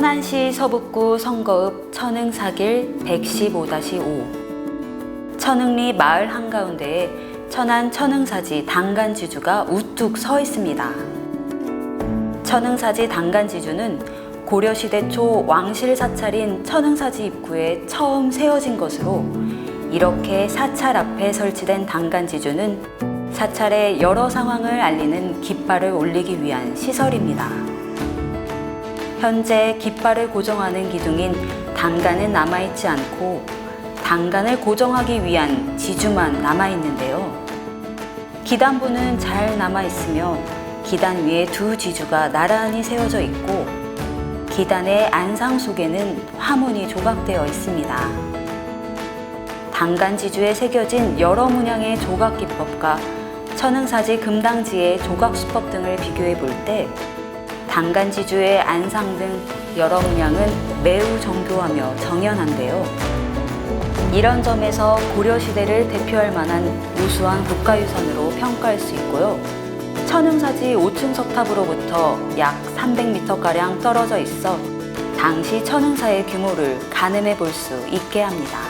천안시 서북구 성거읍 천흥사길 115-5 천흥리 마을 한가운데에 천안 천흥사지 당간지주가 우뚝 서 있습니다. 천흥사지 당간지주는 고려시대 초 왕실 사찰인 천흥사지 입구에 처음 세워진 것으로 이렇게 사찰 앞에 설치된 당간지주는 사찰의 여러 상황을 알리는 깃발을 올리기 위한 시설입니다. 현재 깃발을 고정하는 기둥인 당간은 남아있지 않고 당간을 고정하기 위한 지주만 남아있는데요. 기단부는 잘 남아있으며 기단 위에 두 지주가 나란히 세워져 있고 기단의 안상 속에는 화문이 조각되어 있습니다. 당간지주에 새겨진 여러 문양의 조각 기법과 천흥사지 금당지의 조각 수법 등을 비교해 볼 때 당간지주의 안상 등 여러 문양은 매우 정교하며 정연한데요. 이런 점에서 고려시대를 대표할 만한 우수한 국가유산으로 평가할 수 있고요. 천흥사지 5층 석탑으로부터 약 300m가량 떨어져 있어 당시 천흥사의 규모를 가늠해 볼 수 있게 합니다.